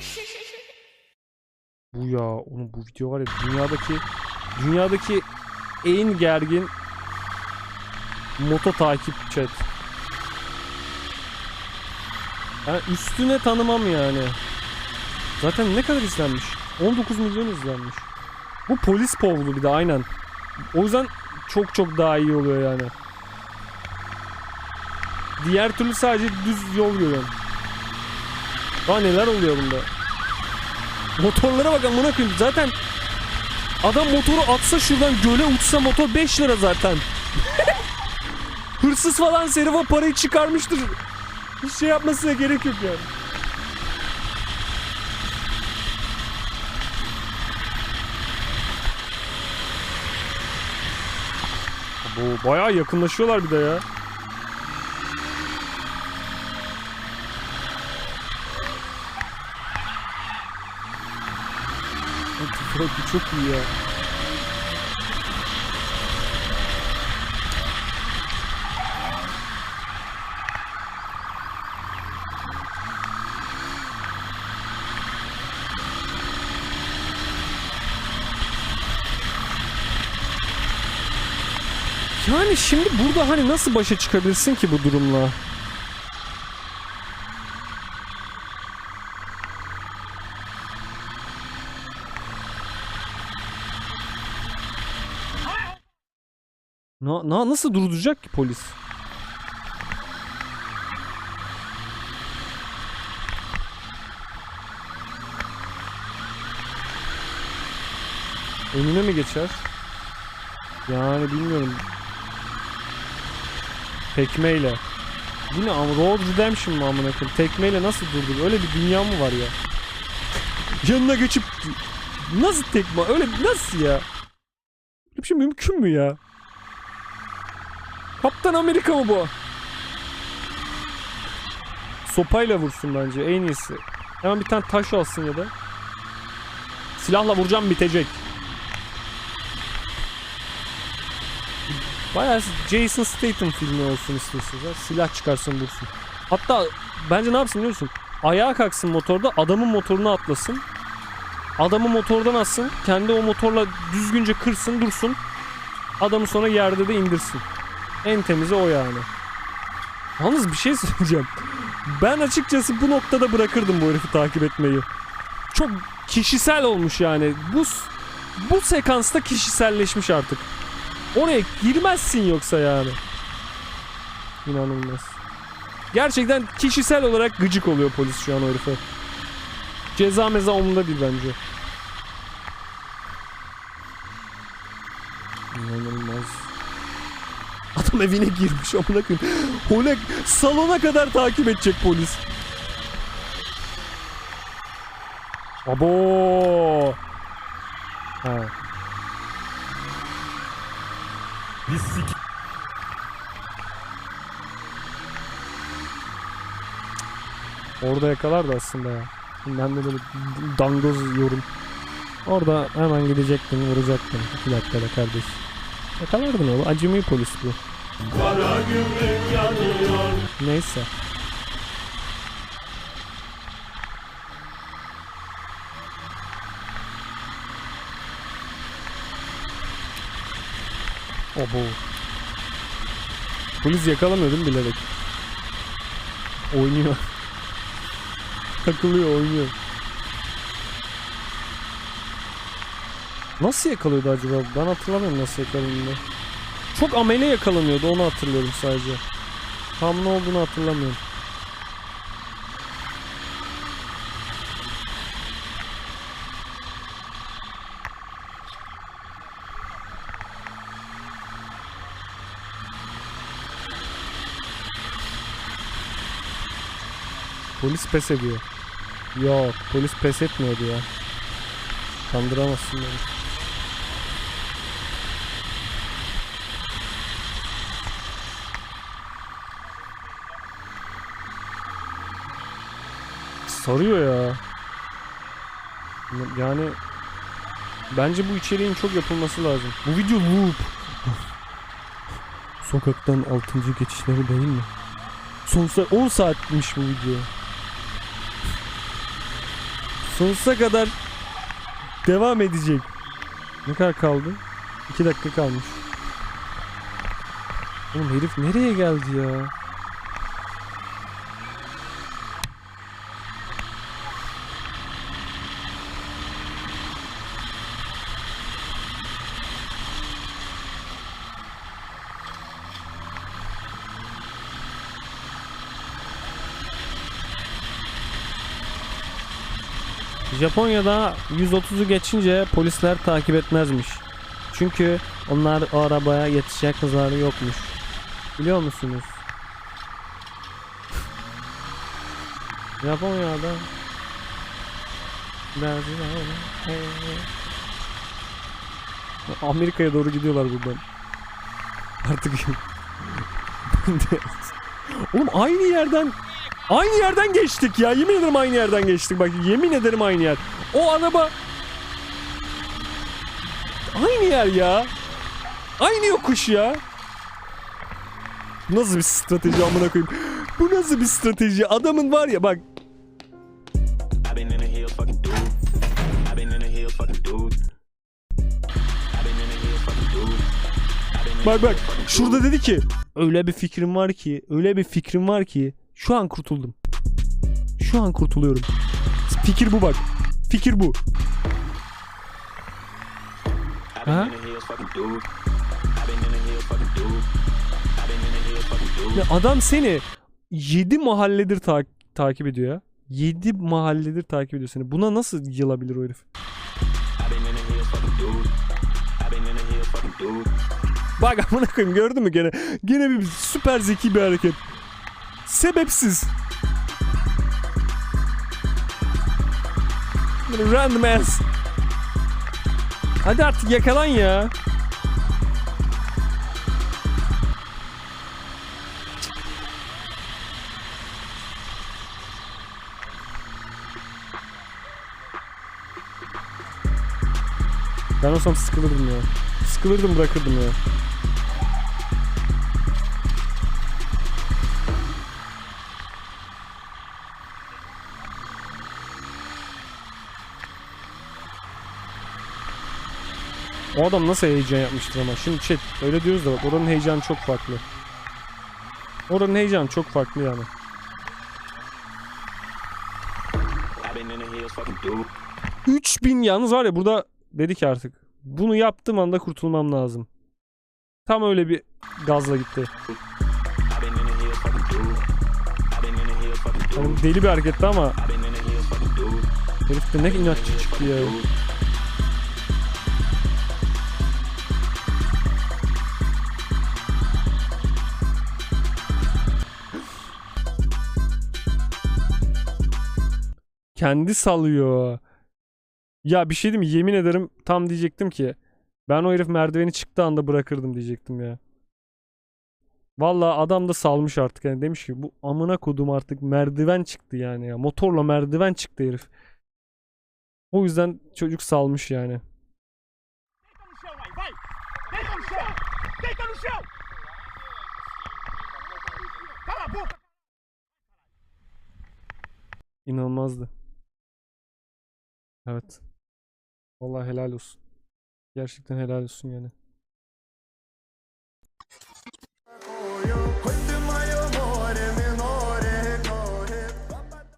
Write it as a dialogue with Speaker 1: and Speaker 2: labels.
Speaker 1: Bu ya, onun bu video var ya dünyadaki dünyadaki en gergin moto takip chat. Yani üstüne tanımam yani. Zaten ne kadar izlenmiş? 19 milyon izlenmiş. Bu polis povlu bir de aynen. O yüzden çok çok daha iyi oluyor yani. Diğer türlü sadece düz yol görüyorum. Daha neler oluyor bunda? Motorlara bak amına koyayım. Zaten adam motoru atsa şuradan göle uçsa motor 5 lira zaten. Hırsız falan herif o parayı çıkarmıştır. Hiç şey yapmasına gerek yok yani. Bu bayağı yakınlaşıyorlar bir de ya. Bu çok iyi ya. Yani şimdi burada hani nasıl başa çıkabilirsin ki bu durumla? Na, na nasıl durduracak ki polis? Önüne mi geçer? Yani bilmiyorum. Tekmeyle. Bu ne ama Road Redemption mı amına koyayım? Tekmeyle nasıl durdur? Öyle bir dünya mı var ya? Yanına geçip nasıl tekme? Öyle nasıl ya? Böyle bir şey mümkün mü ya? Kaptan Amerika mı bu? Sopayla vursun bence en iyisi. Hemen bir tane taş alsın ya da. Silahla vuracağım bitecek. Bayağı Jason Statham filmi olsun istiyorsunuz. Ha? Silah çıkarsın vursun. Hatta bence ne yapsın biliyor musun? Ayağa kalksın motorda adamın motoruna atlasın. Adamı motordan atsın. Kendi o motorla düzgünce kırsın dursun. Adamı sonra yerde de indirsin. En temizi o yani. Yalnız bir şey söyleyeceğim. Ben açıkçası bu noktada bırakırdım bu herifi takip etmeyi. Çok kişisel olmuş yani. Bu bu sekansta kişiselleşmiş artık. Oraya girmezsin yoksa yani. İnanılmaz. Gerçekten kişisel olarak gıcık oluyor polis şu an o herife. Ceza meza umurunda değil bence. İnanılmaz. Adam evine girmiş amına koyayım. Hole salona kadar takip edecek polis. Abo. Ha. Orada yakalar da aslında ya. Ben de böyle dangoz yorum. Orada hemen gidecektin, vuracaktın. İki dakikada kardeş. Yakalardın oğlum. Acemi polis bu. Neyse. Obo. Polis yakalamıyor değil mi bilerek? Oynuyor. Takılıyor, oynuyor. Nasıl yakalıyordu acaba? Ben hatırlamıyorum nasıl yakalandığını. Çok amele yakalanıyordu onu hatırlıyorum sadece. Tam ne olduğunu hatırlamıyorum. Polis pes ediyor. Yok polis pes etmiyordu ya. Kandıramazsın beni. Sarıyor ya. Yani bence bu içeriğin çok yapılması lazım. Bu video loop. Sokaktan 6. geçişleri değil mi? Son saat 10 saatmiş bu video. Sonsuza kadar devam edecek. Ne kadar kaldı? 2 dakika kalmış. Oğlum herif nereye geldi ya? Japonya'da 130'u geçince polisler takip etmezmiş. Çünkü onlar o arabaya yetişecek hızları yokmuş. Biliyor musunuz? Japonya'da Amerika'ya doğru gidiyorlar buradan. Artık Oğlum aynı yerden Aynı yerden geçtik ya. Yemin ederim aynı yerden geçtik. Bak yemin ederim aynı yer. O araba aynı yer ya. Aynı yokuş ya. Nasıl bir strateji amına koyayım? Bu nasıl bir strateji? Adamın var ya bak bak bak şurada dedi ki öyle bir fikrim var ki öyle bir fikrim var ki şu an kurtuldum. Şu an kurtuluyorum. Fikir bu bak. Fikir bu.
Speaker 2: Dude.
Speaker 1: Ya adam seni 7 mahalledir ta- takip ediyor ya. 7 mahalledir takip ediyor seni. Buna nasıl yılabilir o herif? Bak amına koyayım gördün mü gene? Gene bir süper zeki bir hareket. Sebepsiz. Random ass. Hadi artık yakalan ya. Ben olsam sıkılırdım ya. Sıkılırdım bırakırdım ya. O adam nasıl heyecan yapmıştır ama. Şimdi chat öyle diyoruz da bak oranın heyecanı çok farklı. Oranın heyecanı çok farklı yani.
Speaker 2: Dude.
Speaker 1: 3000 yalnız var ya burada dedik artık. Bunu yaptığım anda kurtulmam lazım. Tam öyle bir gazla gitti. Yani deli bir hareketti ama herif de ne inatçı çıktı ya. Kendi salıyor. Ya bir şey diyeyim mi? Yemin ederim tam diyecektim ki ben o herif merdiveni çıktığı anda bırakırdım diyecektim ya. Vallahi adam da salmış artık yani demiş ki bu amına kodum artık merdiven çıktı yani ya. Motorla merdiven çıktı herif. O yüzden çocuk salmış yani.
Speaker 3: Deita
Speaker 1: Evet. Vallahi helal olsun. Gerçekten helal olsun yani.